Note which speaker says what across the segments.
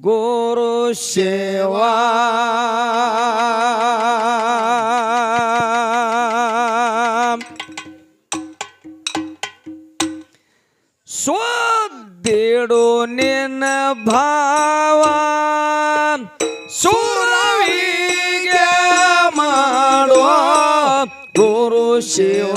Speaker 1: ಗುರು ಸೇವಾ. ಸ್ವದೇಡು ನಿನ್ನ ಭಾವ ಸುರವಿಗೆ ಮಾಡೋ. ಗುರು ಶಿವ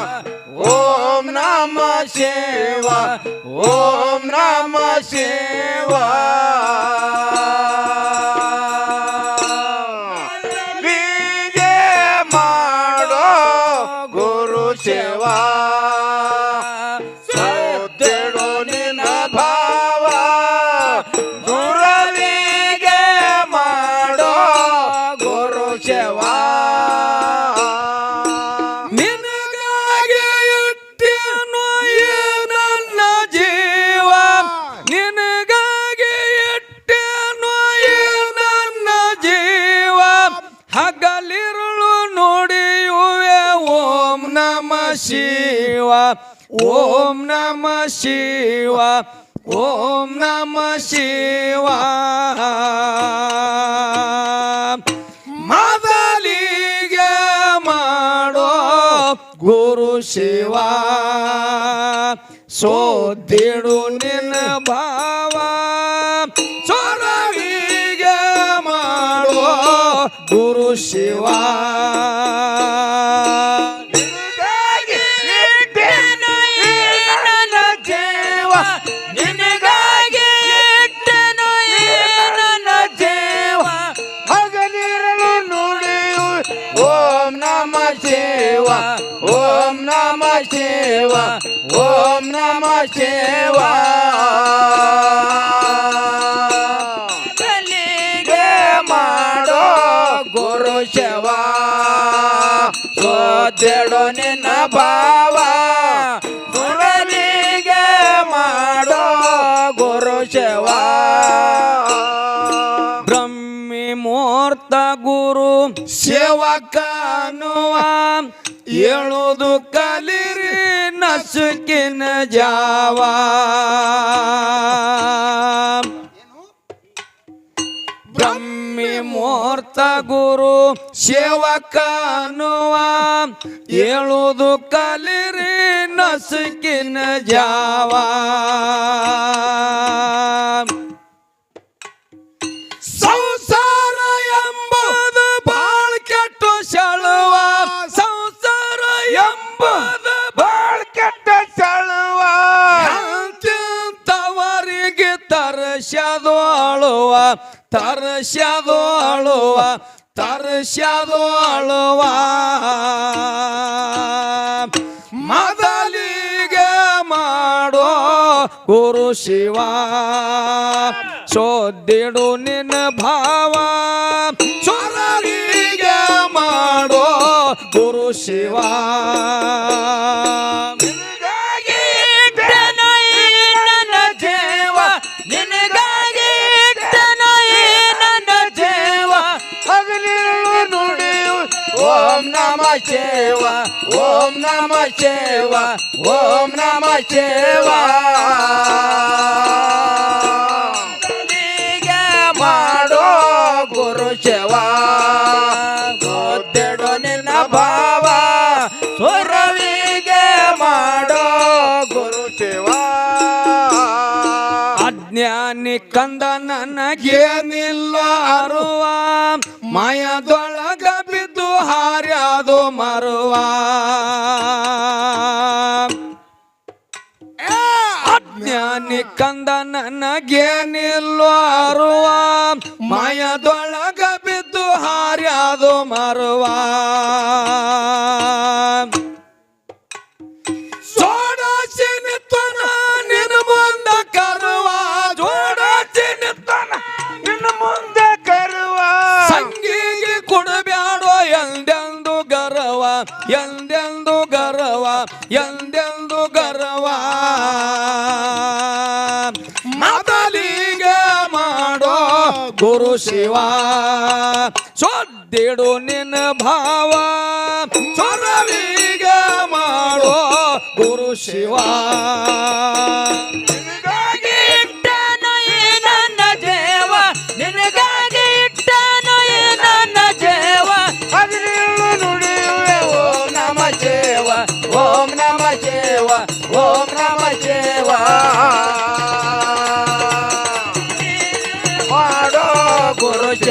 Speaker 2: ಶಿವ ಓಂ ನಮ ಶಿವ ಓಂ ನಮ ಶಿವ,
Speaker 1: ಓಂ ನಮ ಶಿವ, ಓಂ ನಮ ಶಿವ. ಮೊದಲಿಗೆ ಮಾಡೋ ಗುರು ಶಿವ ಸೋದಿಡು ನಿನ್ನ ಭಾವ. ಸೊರವಿಗೆ ಮಾಡೋ ಗುರು ಶಿವ.
Speaker 2: ಓಂ ನಮ ಶಿವ. ಬಲಿಗೆ ಮಾಡೋ ಗುರು ಶಿವ. ಸೋದೆಡು ನಿನ್ನ ಭಾವ. ಗುರಲಿಗೆ ಮಾಡೋ ಗುರು ಶಿವ.
Speaker 1: ಬ್ರಹ್ಮಿ ಮೂರ್ತ ಗುರು ಸೇವಕನುವ ಹೇಳುದು ಕಲಿರಿ ನಸುಕಿನ ಜಾವ. ಬ್ರಹ್ಮಿ ಮೂರ್ತ ಗುರು ಸೇವಕನುವ ಹೇಳುದು ಕಲಿರಿ ನಸುಕಿನ ಜಾವ. ತರಸ್ಯದು ಅಳುವ ಮೊದಲಿಗೆ ಮಾಡೋ ಗುರು ಶಿವ ಸೋದಿಡು ನಿನ್ನ ಭಾವ. ಸೊರರಿಗೆ ಮಾಡೋ ಗುರು ಶಿವ.
Speaker 2: ಶಿವ ಓಂ ನಮ ಶಿವ ಓಂ ನಮ ಶಿವ ಬಲಿಗೆ ಮಾಡೋ ಗುರು ಶಿವ, ಗೊತ್ತಿಡು ನಿನ್ನ ಭಾವ, ಸುರವಿಗೆ ಮಾಡೋ ಗುರು ಶಿವ.
Speaker 1: ಅಜ್ಞಾನಿ ಕಂದ ನನಗೇನಿಲ್ಲ ಅರುವ, ಮಾಯದೊಳ ಹಾರ್ಯಾದು ಮರುವ. ಅಜ್ಞಾನಿ ಕಂದ ನನಗೇನಿಲ್ಲ ಅರುವ. ಮಾಯದೊಳಗ ಬಿದ್ದು ಹಾರ್ಯಾದು ಮರುವ. ಎಂದೆಂದು ಗರವ ಎಂದೆಂದು ಗರವ. ಮೊದಲಿಗೆ ಮಾಡೋ ಗುರು ಶಿವ, ಸೊದ್ದಿಡು ನಿನ್ನ ಭಾವ.
Speaker 2: ಸೊರವಿಗೆ ಮಾಡೋ ಗುರು ಶಿವ.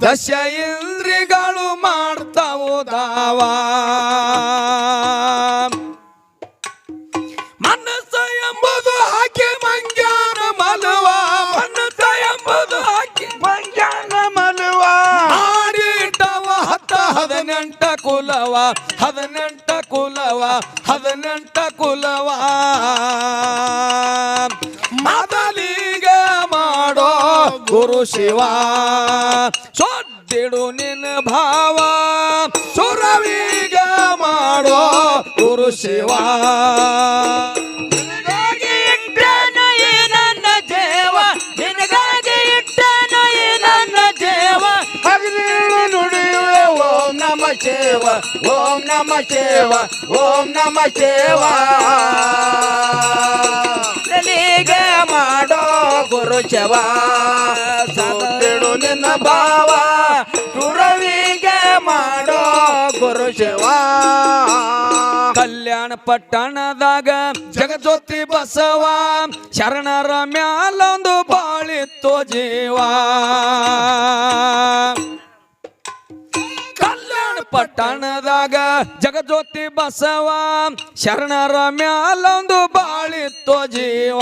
Speaker 1: ದಶ ಇಂದ್ರಿಗಳು ಮಾಡ್ತಾವು ದಾವ. ಮನಸ್ಸ ಎಂಬುದು ಹಾಕಿ ಮಂಗ್ಯಾನ ಮಲುವ. ಮನಸ್ಸ ಎಂಬುದು ಹಾಕಿ
Speaker 2: ಮಂಜಾನ ಮಲುವ.
Speaker 1: ಮಾಡಿಟ್ಟವ ಹತ್ತ ಹದಿನೆಂಟ ಕುಲವ. ಹದಿನೆಂಟ ಕುಲವ. ಹದಿನೆಂಟ ಕುಲವ. ಮೊದಲಿಗೆ ಮಾಡೋ ಗುರು ಶಿವ. ಸೊದ್ದಿಡು ನಿನ್ನ ಭಾವ. ಸುರವೀಗ ಮಾಡೋ ಗುರು ಶಿವ.
Speaker 2: ಓಂ ನಮ ಶೇವ. ಓಂ ನಮ ಶೇವ. ಓಂ ನಮ ಶೇವ. ನನಗೆ ಮಾಡೋ ಗುರು ಶವ. ಸತ್ತಿಡು ನಿನ್ನ ಭಾವ. ಶಿವ
Speaker 1: ಕಲ್ಯಾಣ ಪಟ್ಟಣದಾಗ ಜಗಜ್ಯೋತಿ ಬಸವ, ಶರಣರ ಮ್ಯಾಲೊಂದು ಬಾಳಿತ್ತು ಜೀವ. ಕಲ್ಯಾಣ ಪಟ್ಟಣದಾಗ ಜಗಜ್ಯೋತಿ ಬಸವ, ಶರಣರ ಮ್ಯಾಲೊಂದು ಬಾಳಿತ್ತು ಜೀವ.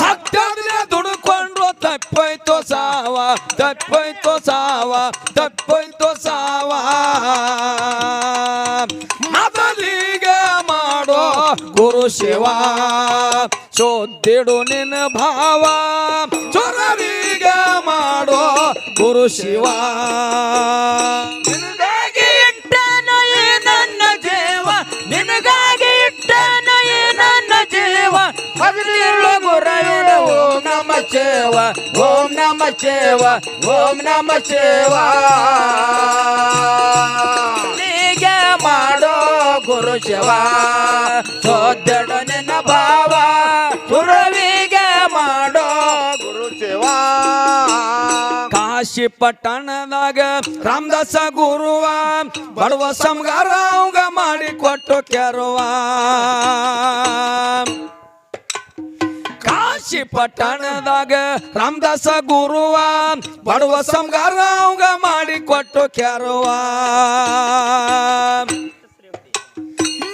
Speaker 1: ಸತ್ಯದ್ರೆ ದುಡ್ಕೊಂಡು ತಪ್ಪೋಯ್ತು ಸಾವ ತಪ್ಪೋಯ್ತು ಸಾವ ತಪ್ಪೋಯ್ತು ಸಾವ. ಮೊದಲಿಗೆ ಮಾಡೋ ಗುರು ಶಿವ ಸೋದ್ದಿಡು ನಿನ್ನ ಭಾವ. ಚೊರವಿಗೆ ಮಾಡೋ ಗುರು ಶಿವ.
Speaker 2: ಚೇವ ಓಂ ನಮ ಚೇವ ಓಂ ನಮ ನೀಗೆ ಮಾಡೋ ಗುರು ಶಿವ ಸೋದಡ ನಿನ್ನ ಭಾವ. ಸುರವಿಗೆ ಮಾಡೋ ಗುರು ಶಿವ.
Speaker 1: ಕಾಶಿ ಪಟ್ಟಣದಾಗ ರಾಮದಾಸ ಗುರುವ, ಬಡವ ಮಾಡಿ ಕೊಟ್ಟು ಕೆರುವ. ಕಾಶಿ ಪಟ್ಟಣದಾಗ ರಾಮದಾಸ ಗುರುವ ಬಡವ ಸಂಗಾರ ಅವಂಗ ಮಾಡಿ ಕೊಟ್ಟು ಕೆರುವ.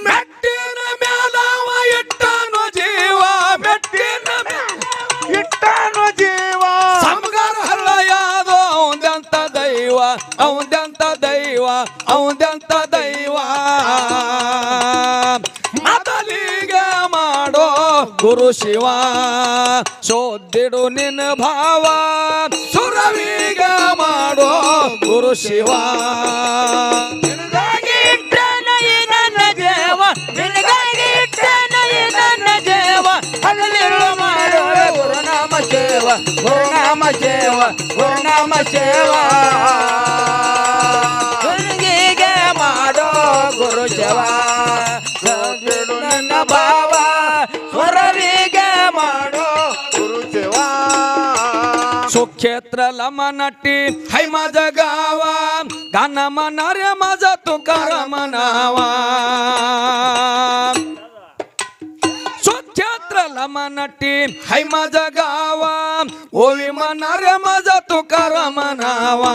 Speaker 1: ಮೆಟ್ಟಿನ ಮೇಲವ ಇಟ್ಟನು ಜೀವ, ಮೆಟ್ಟಿನ
Speaker 2: ಇಟ್ಟನು ಜೀವ.
Speaker 1: ಸಂಗಾರ ಹಳ್ಳ ಯಾದೋ ಅವಂದಂತ ದೈವ ಅವಂದಂತ ದೈವ ಅವಂದಂತ ದೈವ. ಗುರು ಶಿವ, ಸೋದಿಡು ನಿನ್ನ ಭಾವ, ಸುರವೀಗ ಮಾಡೋ ಗುರು ಶಿವ.
Speaker 2: ಗುರುನಾಮ ಸೇವ ಗುರುನಾಮ ಸೇವ ಗುರುನಾಮ ಸೇವ.
Speaker 1: क्षेत्र लमनटी है माझा गावा गाणं म्हणारे माझा तुकार म्हणावा स्वक्षेत्र लमनटी है माझा गावा ओवी म्हणारे माझा
Speaker 2: तुकार म्हणावा